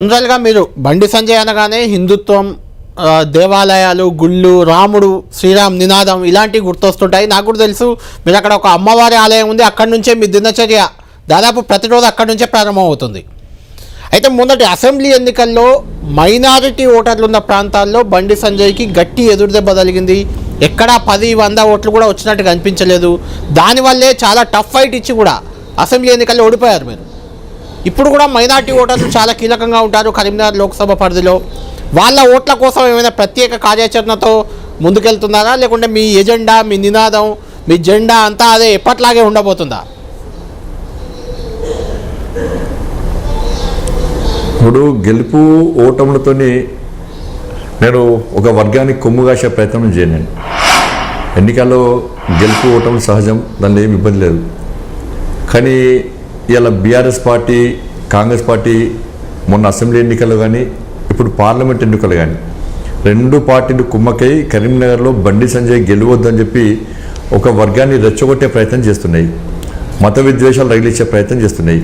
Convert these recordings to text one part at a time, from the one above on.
జనరల్గా మీరు బండి సంజయ్ అనగానే హిందుత్వం దేవాలయాలు గుళ్ళు రాముడు శ్రీరామ్ నినాదం ఇలాంటివి గుర్తొస్తుంటాయి. నాకు కూడా తెలుసు. మీరు అక్కడ ఒక అమ్మవారి ఆలయం ఉంది. అక్కడి నుంచే మీ దినచర్య దాదాపు ప్రతిరోజు అక్కడి నుంచే ప్రారంభమవుతుంది అయితే మొన్నటి అసెంబ్లీ ఎన్నికల్లో మైనారిటీ ఓటర్లు ఉన్న ప్రాంతాల్లో బండి సంజయ్కి గట్టి ఎదురుదెబ్బ తగిలింది. ఎక్కడా పది వంద ఓట్లు కూడా వచ్చినట్టు కనిపించలేదు దానివల్లే చాలా టఫ్ ఫైట్ ఇచ్చి కూడా అసెంబ్లీ ఎన్నికల్లో ఓడిపోయారు మీరు. ఇప్పుడు కూడా మైనార్టీ ఓటర్లు చాలా కీలకంగా ఉంటారు కరీంనగర్ లోక్సభ పరిధిలో. వాళ్ళ ఓట్ల కోసం ఏమైనా ప్రత్యేక కార్యాచరణతో ముందుకెళ్తున్నారా? లేకుంటే మీ ఎజెండా మీ నినాదం మీ జెండా అంతా అదే ఎప్పట్లాగే ఉండబోతుందా? ఇప్పుడు గెలుపు ఓటములతోనే నేను ఒక వర్గానికి కొమ్ము కాసే ప్రయత్నం చేయను. ఎన్నికల్లో గెలుపు ఓటములు సహజం దానిలో ఏమి ఇబ్బంది లేదు. కానీ ఇలా బీఆర్ఎస్ పార్టీ కాంగ్రెస్ పార్టీ మొన్న అసెంబ్లీ ఎన్నికలు కానీ ఇప్పుడు పార్లమెంట్ ఎన్నికలు కానీ రెండు పార్టీలు కుమ్మకై కరీంనగర్లో బండి సంజయ్ గెలవద్దని చెప్పి ఒక వర్గాన్ని రెచ్చగొట్టే ప్రయత్నం చేస్తున్నాయి. మత విద్వేషాలు రగిలించే ప్రయత్నం చేస్తున్నాయి.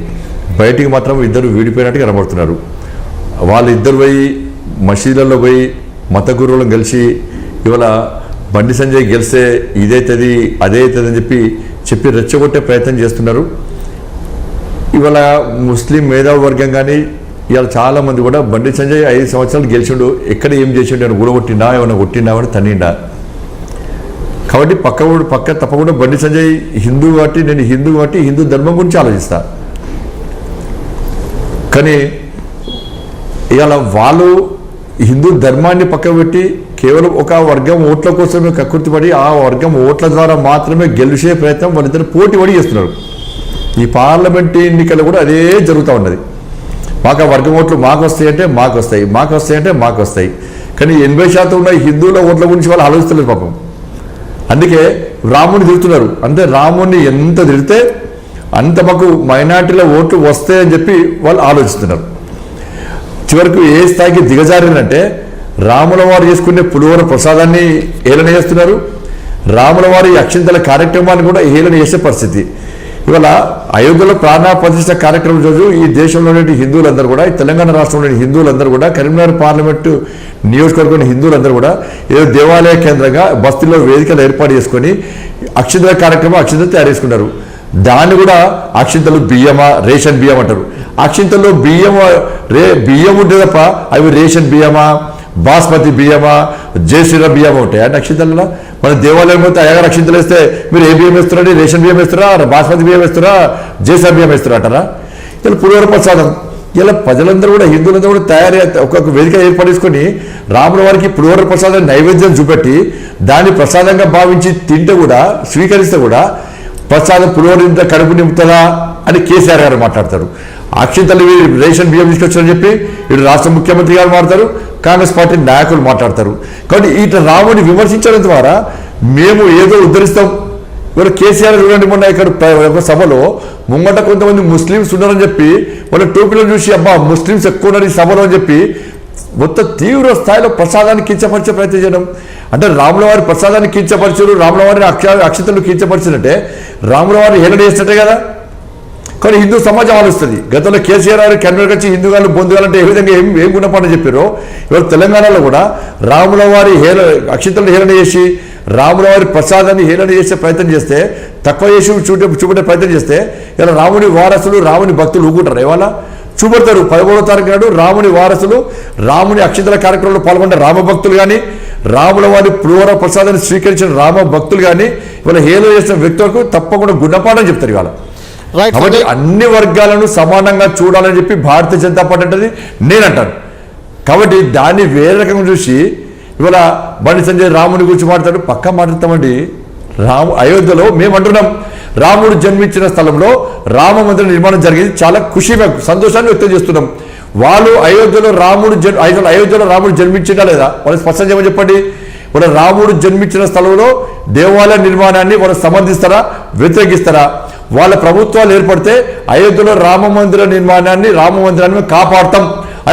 బయటికి మాత్రం ఇద్దరు వీడిపోయినట్టు కనబడుతున్నారు. వాళ్ళిద్దరు పోయి మసీదులలో పోయి మత గురువులను కలిసి ఇవాళ బండి సంజయ్ గెలిస్తే ఇదైతుంది అదే అవుతుంది అని చెప్పి చెప్పి రెచ్చగొట్టే ప్రయత్నం చేస్తున్నారు. ఇవాళ ముస్లిం మేధావి వర్గం కానీ ఇవాళ చాలా మంది కూడా బండి సంజయ్ ఐదు సంవత్సరాలు గెలిచిండు ఎక్కడ ఏం చేసిండు అని గూడగొట్టిండా ఏమైనా కొట్టిండా అని తన్నిండా. కాబట్టి పక్క పక్క తప్పకుండా బండి సంజయ్ హిందూ కాబట్టి నేను హిందూ కాబట్టి హిందూ ధర్మం గురించి ఆలోచిస్తా. కానీ ఇవాళ వాళ్ళు హిందూ ధర్మాన్ని పక్కన పెట్టి కేవలం ఒక వర్గం ఓట్ల కోసమే కక్కుర్తిపడి ఆ వర్గం ఓట్ల ద్వారా మాత్రమే గెలిచే ప్రయత్నం వాళ్ళిద్దరు పోటీ పడి చేస్తున్నారు. ఈ పార్లమెంట్ ఎన్నికలు కూడా అదే జరుగుతూ ఉన్నది. మాకు వర్గం ఓట్లు మాకు వస్తాయంటే మాకు వస్తాయి మాకు వస్తాయంటే మాకు వస్తాయి కానీ ఎనభై శాతం ఉన్న హిందువుల ఓట్ల గురించి వాళ్ళు ఆలోచిస్తలేదు పాపం. అందుకే రాముడిని తిడుతున్నారు. అంటే రాముడిని ఎంత తిడితే అంత మాకు మైనార్టీల ఓట్లు వస్తాయని చెప్పి వాళ్ళు ఆలోచిస్తున్నారు. చివరకు ఏ స్థాయికి దిగజారిందంటే రాముల వారు చేసుకునే పులివర ప్రసాదాన్ని ఏలన చేస్తున్నారు. రాముల వారి అక్షింతల కార్యక్రమాన్ని కూడా ఏలన చేసే పరిస్థితి. ఇవాళ అయోధ్యలో ప్రాణ ప్రతిష్ట కార్యక్రమం రోజు ఈ దేశంలోని హిందువులందరూ కూడా ఈ తెలంగాణ రాష్ట్రంలోని హిందువులందరూ కూడా కరీంనగర్ పార్లమెంటు నియోజకవర్గం హిందువులందరూ కూడా ఏదో దేవాలయ కేంద్రంగా బస్తీలో వేదికలు ఏర్పాటు చేసుకొని అక్షింతల కార్యక్రమం అక్షింతలు తయారు చేసుకున్నారు దాన్ని కూడా అక్షింతలు బియ్యమా రేషన్ బియ్యం అంటారు అక్షింతల్లో బియ్యం రే బియ్యం ఉంటే తప్ప అవి రేషన్ బియ్యమా బాస్మతి బియ్యమా జయశ్రీరామ్ బియ్యమా ఉంటాయి? అంటే అక్షింతలలో? మన దేవాలయం పోతే అయ్యగారు అక్షింతలు వేస్తే మీరు ఏ బియ్యం వేస్తారండి రేషన్ బియ్యం వేస్తారా బాస్మతి బియ్యం వేస్తారా జయశ్రీరామ్ బియ్యం వేస్తారా అంటారా? ఇలా పులిహోర ప్రసాదం. ఇలా ప్రజలందరూ కూడా హిందువులందరూ కూడా తయారీ ఒక్కొక్క వేదిక ఏర్పడేసుకొని రాముల వారికి పులిహోర ప్రసాదం నైవేద్యం చూపెట్టి దాన్ని ప్రసాదంగా భావించి తింటే కూడా స్వీకరిస్తే కూడా ప్రసాదం పులిహోర కడుపు నింపుతుందా అని కేసీఆర్ గారు మాట్లాడతారు. అక్షింతలు రేషన్ బియ్యం తీసుకొచ్చారని చెప్పి ఇటు రాష్ట్ర ముఖ్యమంత్రి గారు మాట్లాడతారు కాంగ్రెస్ పార్టీ నాయకులు మాట్లాడతారు. కాబట్టి ఇటు రాముని విమర్శించడం ద్వారా మేము ఏదో ఉద్ధరిస్తాం. ఇవాళ కేసీఆర్ చూడండి మొన్న ఇక్కడ ఒక సభలో ముంగట కొంతమంది ముస్లిమ్స్ ఉన్నారని చెప్పి వాళ్ళ టోపీలో చూసి అబ్బా ముస్లిమ్స్ ఎక్కువ ఉన్నారు ఈ సభలో అని చెప్పి మొత్తం తీవ్ర స్థాయిలో ప్రసాదాన్ని కించపరిచే ప్రయత్నం చేయడం. అంటే రాముల వారి ప్రసాదాన్ని కించపరచరు రాముల వారిని అక్ష అక్షతలు కించపరిచినట్టే. రాముల వారిని హేళన చేసినట్టే కదా. కానీ హిందూ సమాజం ఆలోచిస్తుంది. గతంలో కేసీఆర్ గారు కన్వీనర్ వచ్చి హిందూగాళ్ళు బొందుగాలంటే ఏ విధంగా ఏం ఏం గుణపాఠం చెప్పారో ఇవాళ తెలంగాణలో కూడా రాముల వారి హేళ అక్షింతలను హేళన చేసి రాముల వారి ప్రసాదాన్ని హేళన చేసే ప్రయత్నం చేస్తే తక్కువ చేసి చూపే చూపెట్టే ప్రయత్నం చేస్తే ఇలా రాముని వారసులు రాముని భక్తులు ఊగుంటారు ఇవాళ? చూపెడతారు. పదమూడవ తారీఖు నాడు రాముని వారసులు రాముని అక్షింతల కార్యక్రమంలో పాల్గొన్న రామ భక్తులు కానీ రాముల వారి పులివర ప్రసాదాన్ని స్వీకరించిన రామ భక్తులు కానీ ఇవాళ హేళన చేసిన వ్యక్తులకు తప్పకుండా గుణపాఠం చెప్తారు ఇవాళ. కాబట్టి అన్ని వర్గాలను సమానంగా చూడాలని చెప్పి భారతీయ జనతా పార్టీ అంటది నేను అంటాను కాబట్టి దాన్ని వేరే రకంగా చూసి ఇవాళ బండి సంజయ్ రాముని గురించి మాట్లాడు పక్కా మాట్లాడతామండి. రాము అయోధ్యలో మేము అంటున్నాం రాముడు జన్మించిన స్థలంలో రామ మందిర నిర్మాణం జరిగింది చాలా ఖుషి మేము సంతోషాన్ని వ్యక్తం చేస్తున్నాం. వాళ్ళు అయోధ్యలో రాముడు జన్ అయోధ్యలో- అయోధ్యలో రాముడు జన్మించిందా లేదా? వాళ్ళు స్పష్టం చేయమని చెప్పండి? వాళ్ళ రాముడు జన్మించిన స్థలంలో దేవాలయ నిర్మాణాన్ని వాళ్ళు సమర్థిస్తారా వ్యతిరేకిస్తారా? వాళ్ళ ప్రభుత్వాలు ఏర్పడితే అయోధ్యలో రామ మందిర నిర్మాణాన్ని రామ మందిరాన్ని కాపాడతాం.